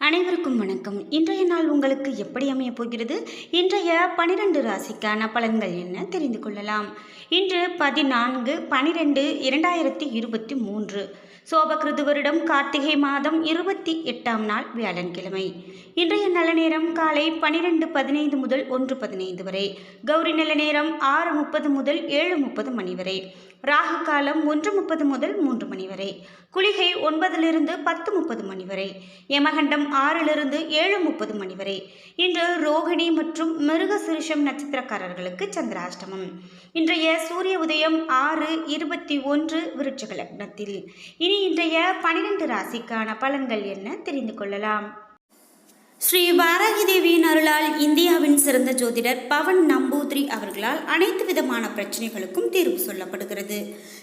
அனைவருக்கும் வணக்கம். இன்றைய நாள் உங்களுக்கு எப்படி அமையப் போகிறது? இன்றைய பனிரெண்டு ராசிக்கான பலன்கள் என்ன தெரிந்து கொள்ளலாம். இன்று பதினான்கு பனிரெண்டு இரண்டாயிரத்தி இருபத்தி மூன்று. சோபகிருது வருடம் கார்த்திகை மாதம் இருபத்தி எட்டாம் நாள் வியாழன்கிழமை. இன்றைய நல்ல நேரம் காலை பனிரெண்டு பதினைந்து முதல் ஒன்று பதினைந்து வரை. கௌரி நல்ல நேரம் ஆறு முப்பது முதல் ஏழு முப்பது மணி வரை. ராகு காலம் ஒன்று முப்பது முதல் மூன்று மணி வரை. குளிகை ஒன்பதிலிருந்து பத்து முப்பது மணி வரை. யமகண்டம் ஆறிலிருந்து ஏழு முப்பது மணி வரை. இன்று ரோகிணி மற்றும் மிருக சிறுஷம் நட்சத்திரக்காரர்களுக்கு சந்திராஷ்டமம். இன்றைய சூரிய உதயம் ஆறு இருபத்தி ஒன்று விருட்சக லக்னத்தில். இனி இன்றைய பனிரெண்டு ராசிக்கான பலன்கள் என்ன தெரிந்து கொள்ளலாம். ஸ்ரீ வாராகி தேவியின் அருளால் இந்தியாவின் சிறந்த ஜோதிடர் பவன் நம்பூத்ரி அவர்களால் அனைத்து விதமான பிரச்சனைகளுக்கும் தீர்வு சொல்லப்படுகிறது.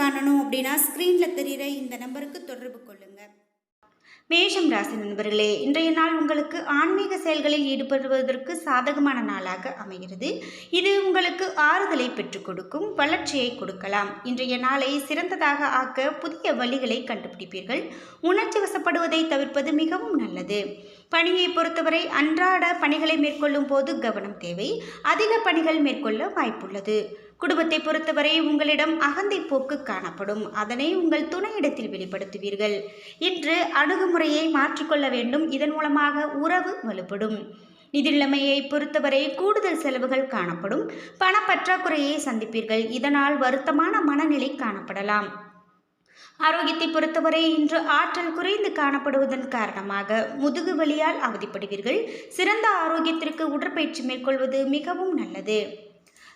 காணணும் அப்படின்னா ஸ்க்ரீனில் தெரிகிற இந்த நம்பருக்கு தொடர்பு கொள்ளுங்கள் மேஷம் ராசி நண்பர்களே இன்றைய நாள் உங்களுக்கு ஆன்மீக செயல்களில் ஈடுபடுவதற்கு சாதகமான நாளாக அமைகிறது. இது உங்களுக்கு ஆறுதலை பெற்றுக் கொடுக்கும் வளர்ச்சியை கொடுக்கலாம். இன்றைய நாளை சிறந்ததாக ஆக்க புதிய வழிகளை கண்டுபிடிப்பீர்கள். உணர்ச்சி வசப்படுவதை தவிர்ப்பது மிகவும் நல்லது. பணியை பொறுத்தவரை அன்றாட பணிகளை மேற்கொள்ளும் போது கவனம் தேவை. அதிக பணிகள் மேற்கொள்ள வாய்ப்புள்ளது. குடும்பத்தை பொறுத்தவரை உங்களிடம் அகந்தை போக்கு காணப்படும். அதனை உங்கள் துணையிடத்தில் வெளிப்படுத்துவீர்கள். இன்று அணுகுமுறையை மாற்றிக்கொள்ள வேண்டும். இதன் மூலமாக உறவு வலுப்படும். நிதிநிலைமையை பொறுத்தவரை கூடுதல் செலவுகள் காணப்படும். பணப்பற்றாக்குறையை சந்திப்பீர்கள். இதனால் வருத்தமான மனநிலை காணப்படலாம். ஆரோக்கியத்தை பொறுத்தவரை இன்று ஆற்றல் குறைந்து காணப்படுவதன் காரணமாக முதுகு வலியால் அவதிப்படுவீர்கள். சிறந்த ஆரோக்கியத்திற்கு உடற்பயிற்சி மேற்கொள்வது மிகவும் நல்லது.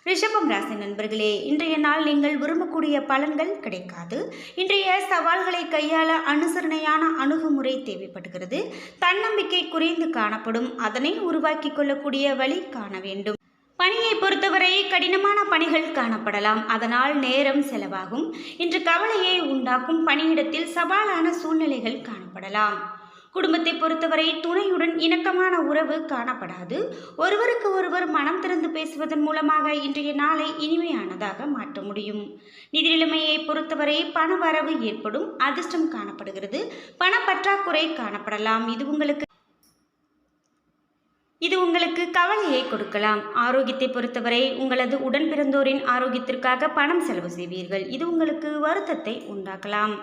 ரிஷபம் ராசி நண்பர்களே இன்றைய நாள் நீங்கள் விரும்பக்கூடிய பலன்கள் கிடைக்காது. இன்றைய சவால்களை கையாள அனுசரணையான அணுகுமுறை தேவைப்படுகிறது. தன்னம்பிக்கை குறைந்து காணப்படும். அதனை உருவாக்கி கொள்ளக்கூடிய வழி காண வேண்டும். பணியை பொறுத்தவரை கடினமான பணிகள் காணப்படலாம். அதனால் நேரம் செலவாகும். இன்று கவலையை உண்டாக்கும் பணியிடத்தில் சவாலான சூழ்நிலைகள் காணப்படலாம். குடும்பத்தை பொறுத்தவரை துணையுடன் இணக்கமான உறவு காணப்படாது. ஒருவருக்கு ஒருவர் மனம் திறந்து பேசுவதன் மூலமாக இன்றைய நாளை இனிமையானதாக மாற்ற முடியும். நிதிநிலைமையை பொறுத்தவரை பண வரவு ஏற்படும் அதிர்ஷ்டம் காணப்படுகிறது. பணப்பற்றாக்குறை காணப்படலாம். இது உங்களுக்கு இது உங்களுக்கு கவலையை கொடுக்கலாம். ஆரோக்கியத்தை பொறுத்தவரை உங்களது உடன் பிறந்தோரின் ஆரோக்கியத்திற்காக பணம் செலவு செய்வீர்கள். இது உங்களுக்கு வருத்தத்தை உண்டாக்கலாம்.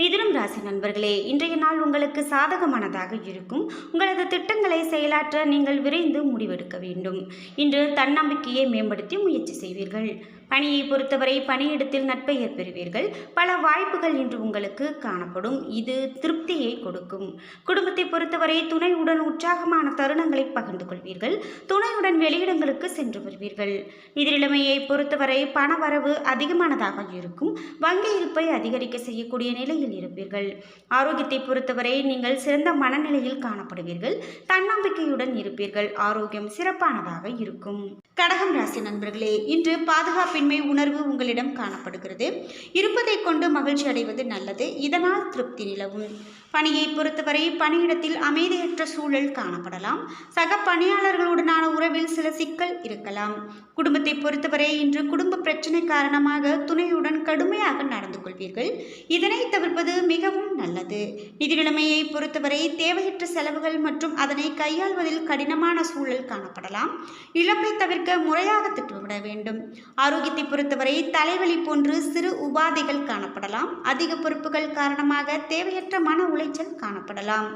மிதுனம் ராசி நண்பர்களே இன்றைய நாள் உங்களுக்கு சாதகமானதாக இருக்கும். உங்களது திட்டங்களை செயலாற்ற நீங்கள் விரைந்து முடிவெடுக்க வேண்டும். இன்று தன்னம்பிக்கையை மேம்படுத்தி முயற்சி செய்வீர்கள். பணியை பொறுத்தவரை பணியிடத்தில் நட்பெயர் பெறுவீர்கள். பல வாய்ப்புகள் இன்று உங்களுக்கு காணப்படும். இது திருப்தியை கொடுக்கும். குடும்பத்தை பொறுத்தவரை துணையுடன் உற்சாகமான தருணங்களை பகிர்ந்து கொள்வீர்கள். துணையுடன் வெளியிடங்களுக்கு சென்று வருவீர்கள். நிதிநிலைமையை பொறுத்தவரை பொறுத்தவரை பணவரவு அதிகமானதாக இருக்கும். வங்கி இருப்பை அதிகரிக்க செய்யக்கூடிய நிலையில் இருப்பீர்கள். ஆரோக்கியத்தை பொறுத்தவரை நீங்கள் சிறந்த மனநிலையில் காணப்படுவீர்கள். தன்னம்பிக்கையுடன் இருப்பீர்கள். ஆரோக்கியம் சிறப்பானதாக இருக்கும். கடகம் ராசி நண்பர்களே இன்று பாதுகாப்பு பாதுகாப்பின்மை உணர்வு உங்களிடம் காணப்படுகிறது. இருப்பதை கொண்டு மகிழ்ச்சி அடைவது நல்லது. இதனால் திருப்தி நிலவும். பணியை பொறுத்தவரை பணியிடத்தில் அமைதியற்ற சூழல் காணப்படலாம். சக பணியாளர்களுடனான உறவில் சில சிக்கல் இருக்கலாம். குடும்பத்தை பொறுத்தவரை இன்று குடும்ப பிரச்சனை காரணமாக துணையுடன் கடுமையாக நடந்து கொள்வீர்கள். இதனை தவிர்ப்பது மிகவும் நல்லது. நிதி நிலைமையை பொறுத்தவரை தேவையற்ற செலவுகள் மற்றும் அதனை கையாள்வதில் கடினமான சூழல் காணப்படலாம். இழப்பை தவிர்க்க முறையாக திட்டமிட வேண்டும். ஆரோக்கியத்தை பொறுத்தவரை தலைவலி போன்று சிறு உபாதைகள் காணப்படலாம். அதிக பொறுப்புகள் காரணமாக தேவையற்ற மன உளைச்சல் காணப்படலாம்.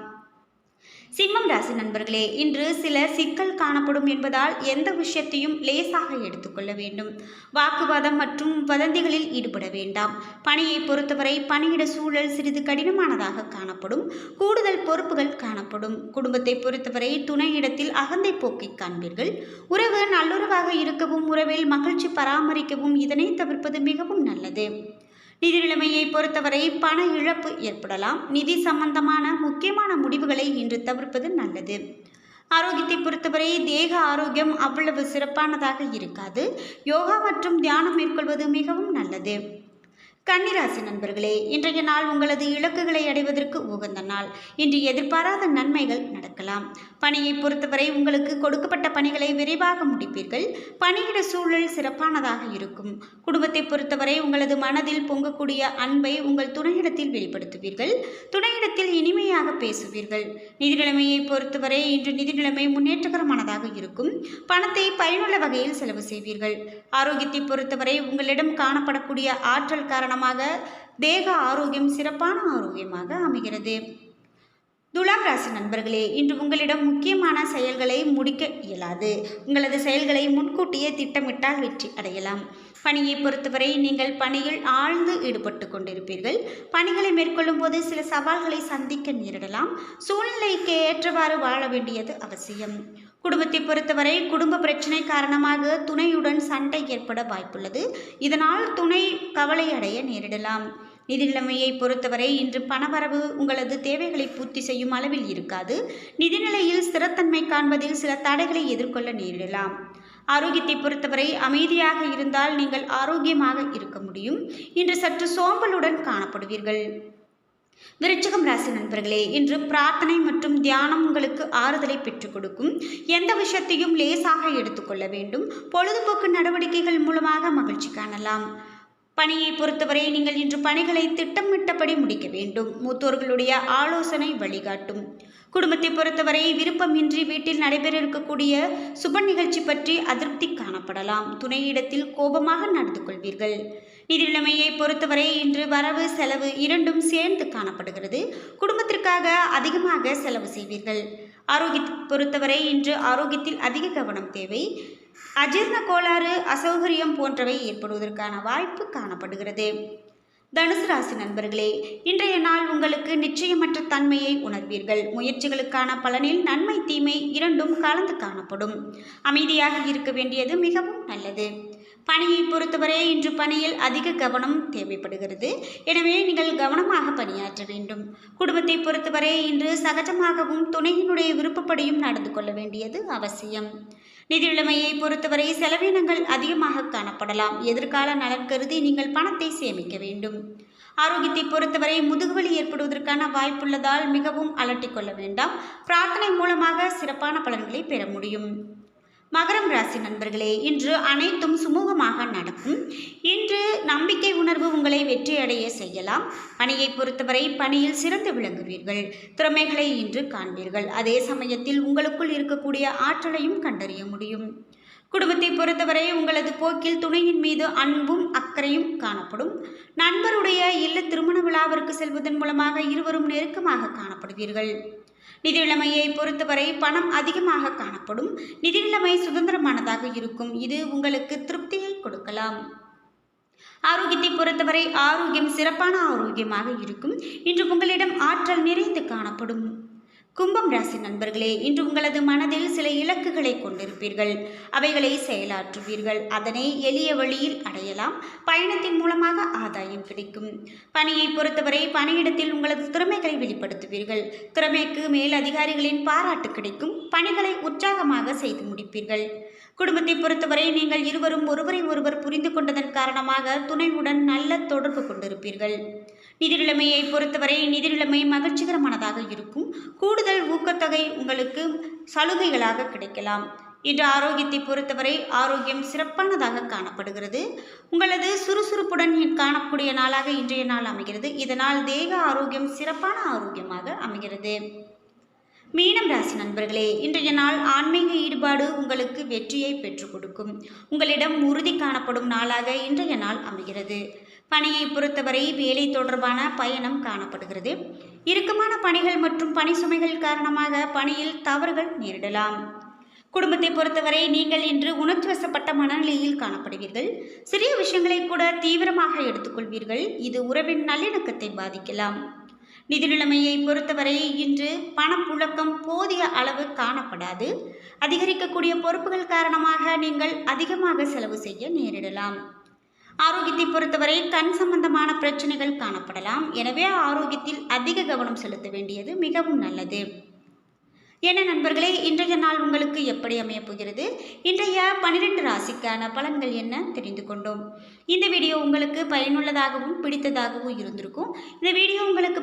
சிம்மம் ராசி நண்பர்களே இன்று சில சிக்கல் காணப்படும் என்பதால் எந்த விஷயத்தையும் லேசாக எடுத்துக்கொள்ள வேண்டும். வாக்குவாதம் மற்றும் வதந்திகளில் ஈடுபட வேண்டாம். பணியை பொறுத்தவரை பணியிட சூழல் சிறிது கடினமானதாக காணப்படும். கூடுதல் பொறுப்புகள் காணப்படும். குடும்பத்தை பொறுத்தவரை துணையிடத்தில் அகந்தை போக்கை காண்பீர்கள். உறவு நல்லுறவாக இருக்கவும் உறவில் மகிழ்ச்சி பராமரிக்கவும் இதனை தவிர்ப்பது மிகவும் நல்லது. நிதி நிலைமையை பொறுத்தவரை பண இழப்பு ஏற்படலாம். நிதி சம்பந்தமான முக்கியமான முடிவுகளை இன்று தவிர்ப்பது நல்லது. ஆரோக்கியத்தை பொறுத்தவரை தேக ஆரோக்கியம் அவ்வளவு சிறப்பானதாக இருக்காது. யோகா மற்றும் தியானம் மேற்கொள்வது மிகவும் நல்லது. கன்னிராசி நண்பர்களே இன்றைய நாள் உங்களது இலக்குகளை அடைவதற்கு உகந்த நாள். இன்று எதிர்பாராத நன்மைகள் நடக்கலாம். பணியை பொறுத்தவரை உங்களுக்கு கொடுக்கப்பட்ட பணிகளை விரைவாக முடிப்பீர்கள். பணியிட சூழல் சிறப்பானதாக இருக்கும். குடும்பத்தை பொறுத்தவரை உங்களது மனதில் பொங்கக்கூடிய அன்பை உங்கள் துணையிடத்தில் வெளிப்படுத்துவீர்கள். துணையிடத்தில் இனிமையாக பேசுவீர்கள். நிதி நிலைமையை பொறுத்தவரை இன்று நிதி நிலைமை முன்னேற்றகரமானதாக இருக்கும். பணத்தை பயனுள்ள வகையில் செலவு செய்வீர்கள். ஆரோக்கியத்தை பொறுத்தவரை உங்களிடம் காணப்படக்கூடிய ஆற்றல் காரணம் காரணமாக தேக ஆரோக்கியம் சிறப்பான ஆரோக்கியமாக அமைகிறது. துலாம் ராசி நண்பர்களே இன்று உங்களிடம் முக்கியமான செயல்களை முடிக்க இயலாது. உங்களது செயல்களை முன்கூட்டியே திட்டமிட்டால் வெற்றி அடையலாம். பணியை பொறுத்தவரை நீங்கள் பணியில் ஆழ்ந்து ஈடுபட்டு கொண்டிருப்பீர்கள். பணிகளை மேற்கொள்ளும் போது சில சவால்களை சந்திக்க நேரிடலாம். சூழ்நிலைக்கு ஏற்றவாறு வாழ வேண்டியது அவசியம். குடும்பத்தை பொறுத்தவரை குடும்ப பிரச்சனை காரணமாக துணையுடன் சண்டை ஏற்பட வாய்ப்புள்ளது. இதனால் துணை கவலை அடைய நேரிடலாம். நிதி நிலைமையை பொறுத்தவரை இன்று பணவரவு உங்களது தேவைகளை பூர்த்தி செய்யும் அளவில் இருக்காது. நிதிநிலையில் ஸ்திரத்தன்மை காண்பதில் சில தடைகளை எதிர்கொள்ள நேரிடலாம். ஆரோக்கியத்தை பொறுத்தவரை அமைதியாக இருந்தால் நீங்கள் ஆரோக்கியமாக இருக்க முடியும். இன்று சற்று சோம்பலுடன் காணப்படுவீர்கள். விருச்சகம் ராசி நண்பர்களே இன்று பிரார்த்தனை மற்றும் தியானம் உங்களுக்கு ஆறுதலை பெற்றுக் கொடுக்கும். எந்த விஷயத்தையும் லேசாக எடுத்துக்கொள்ள வேண்டும். பொழுதுபோக்கு நடவடிக்கைகள் மூலமாக மகிழ்ச்சி காணலாம். பணியை பொறுத்தவரை நீங்கள் இன்று பணிகளை திட்டமிட்டபடி முடிக்க வேண்டும். மூத்தோர்களுடைய ஆலோசனை வழிகாட்டும். குடும்பத்தை பொறுத்தவரை விருப்பமின்றி வீட்டில் நடைபெற இருக்கக்கூடிய சுப நிகழ்ச்சி பற்றி அதிருப்தி காணப்படலாம். துணையிடத்தில் கோபமாக நடந்து கொள்வீர்கள். நிதிநிலைமையை பொறுத்தவரை இன்று வரவு செலவு இரண்டும் சேர்ந்து காணப்படுகிறது. குடும்பத்திற்காக அதிகமாக செலவு செய்வீர்கள். ஆரோக்கியத்தை பொறுத்தவரை இன்று ஆரோக்கியத்தில் அதிக கவனம் தேவை. அஜீர்ண கோளாறு அசௌகரியம் போன்றவை ஏற்படுவதற்கான வாய்ப்பு காணப்படுகிறது. தனுசு ராசி நண்பர்களே இன்றைய நாள் உங்களுக்கு நிச்சயமற்ற தன்மையை உணர்வீர்கள். முயற்சிகளுக்கான பலனில் நன்மை தீமை இரண்டும் கலந்து காணப்படும். அமைதியாக இருக்க வேண்டியது மிகவும் நல்லது. பணியை பொறுத்தவரை இன்று பணியில் அதிக கவனம் தேவைப்படுகிறது. எனவே நீங்கள் கவனமாக பணியாற்ற வேண்டும். குடும்பத்தை பொறுத்தவரை இன்று சகஜமாகவும் துணையினுடைய விருப்பப்படியும் நடந்து கொள்ள வேண்டியது அவசியம். நிதிநிலைமையை பொறுத்தவரை செலவினங்கள் அதிகமாக காணப்படலாம். எதிர்கால நலன் கருதி நீங்கள் பணத்தை சேமிக்க வேண்டும். ஆரோக்கியத்தை பொறுத்தவரை முதுகுவலி ஏற்படுவதற்கான வாய்ப்புள்ளதால் மிகவும் அலட்டிக்கொள்ள வேண்டாம். பிரார்த்தனை மூலமாக சிறப்பான பலன்களை பெற முடியும். மகரம் ராசி நண்பர்களே இன்று அனைத்தும் சுமூகமாக நடக்கும். இன்று நம்பிக்கை உணர்வு உங்களை வெற்றியடைய செய்யலாம். பணியை பொறுத்தவரை பணியில் சிறந்து விளங்குவீர்கள். திறமைகளை இன்று காண்பீர்கள். அதே சமயத்தில் உங்களுக்குள் இருக்கக்கூடிய ஆற்றலையும் கண்டறிய முடியும். குடும்பத்தை பொறுத்தவரை உங்களது போக்கில் துணையின் மீது அன்பும் அக்கறையும் காணப்படும். நண்பருடைய இல்ல திருமண விழாவிற்கு செல்வதன் மூலமாக இருவரும் நெருக்கமாக காணப்படுவீர்கள். நிதி நிலைமையை பொறுத்தவரை பணம் அதிகமாக காணப்படும். நிதி நிலைமை சுதந்திரமானதாக இருக்கும். இது உங்களுக்கு திருப்தியை கொடுக்கலாம். ஆரோக்கியத்தை பொறுத்தவரை ஆரோக்கியம் சிறப்பான ஆரோக்கியமாக இருக்கும். இன்று உங்களிடம் ஆற்றல் நிறைந்து காணப்படும். கும்பம் ராசி நண்பர்களே இன்று உங்களது மனதில் சில இலக்குகளை கொண்டிருப்பீர்கள். அவைகளை செயலாற்றுவீர்கள். அதனை எளிய வழியில் அடையலாம். பயணத்தின் மூலமாக ஆதாயம் கிடைக்கும். பணியை பொறுத்தவரை பணியிடத்தில் உங்களது திறமைகளை வெளிப்படுத்துவீர்கள். திறமைக்கு மேல் அதிகாரிகளின் பாராட்டு கிடைக்கும். பணிகளை உற்சாகமாக செய்து முடிப்பீர்கள். குடும்பத்தை பொறுத்தவரை நீங்கள் இருவரும் ஒருவரை ஒருவர் புரிந்து கொண்டதன் காரணமாக துணையுடன் நல்ல தொடர்பு கொண்டிருப்பீர்கள். நிதி நிலைமையை பொறுத்தவரை நிதி நிலைமை மகிழ்ச்சிகரமானதாக இருக்கும். கூடுதல் ஊக்கத்தொகை உங்களுக்கு சலுகைகளாக கிடைக்கலாம். இன்று ஆரோக்கியத்தை பொறுத்தவரை ஆரோக்கியம் சிறப்பானதாக காணப்படுகிறது. உங்களது சுறுசுறுப்புடன் காணக்கூடிய நாளாக இன்றைய நாள் அமைகிறது. இதனால் தேக ஆரோக்கியம் சிறப்பான ஆரோக்கியமாக அமைகிறது. மீனம் ராசி நண்பர்களே இன்றைய நாள் ஆன்மீக ஈடுபாடு உங்களுக்கு வெற்றியை பெற்றுக் கொடுக்கும். உங்களிடம் உறுதி காணப்படும் நாளாக இன்றைய நாள் அமைகிறது. பணியை பொறுத்தவரை வேலை தொடர்பான பயணம் காணப்படுகிறது. இறுக்கமான பணிகள் மற்றும் பணி சுமைகள் காரணமாக பணியில் தவறுகள் நேரிடலாம். குடும்பத்தை பொறுத்தவரை நீங்கள் இன்று உணர்ச்சி வசப்பட்ட மனநிலையில் காணப்படுவீர்கள். சிறிய விஷயங்களை கூட தீவிரமாக எடுத்துக்கொள்வீர்கள். இது உறவின் நல்லிணக்கத்தை பாதிக்கலாம். நிதி நிலைமையை பொறுத்தவரை இன்று பணப்புழக்கம் போதிய அளவு காணப்படாது. அதிகரிக்கக்கூடிய பொறுப்புகள் காரணமாக நீங்கள் அதிகமாக செலவு செய்ய நேரிடலாம். ஆரோக்கியத்தை பொறுத்தவரை கண் சம்பந்தமான பிரச்சனைகள் காணப்படலாம். எனவே ஆரோக்கியத்தில் அதிக கவனம் செலுத்த வேண்டியது மிகவும் நல்லது. என்ன நண்பர்களே இன்றைய நாள் உங்களுக்கு எப்படி அமையப் போகிறது? இன்றைய பன்னிரெண்டு ராசிக்கான பலன்கள் என்ன தெரிந்து கொண்டோம். இந்த வீடியோ உங்களுக்கு பயனுள்ளதாகவும் பிடித்ததாகவும் இருந்திருக்கும். இந்த வீடியோ உங்களுக்கு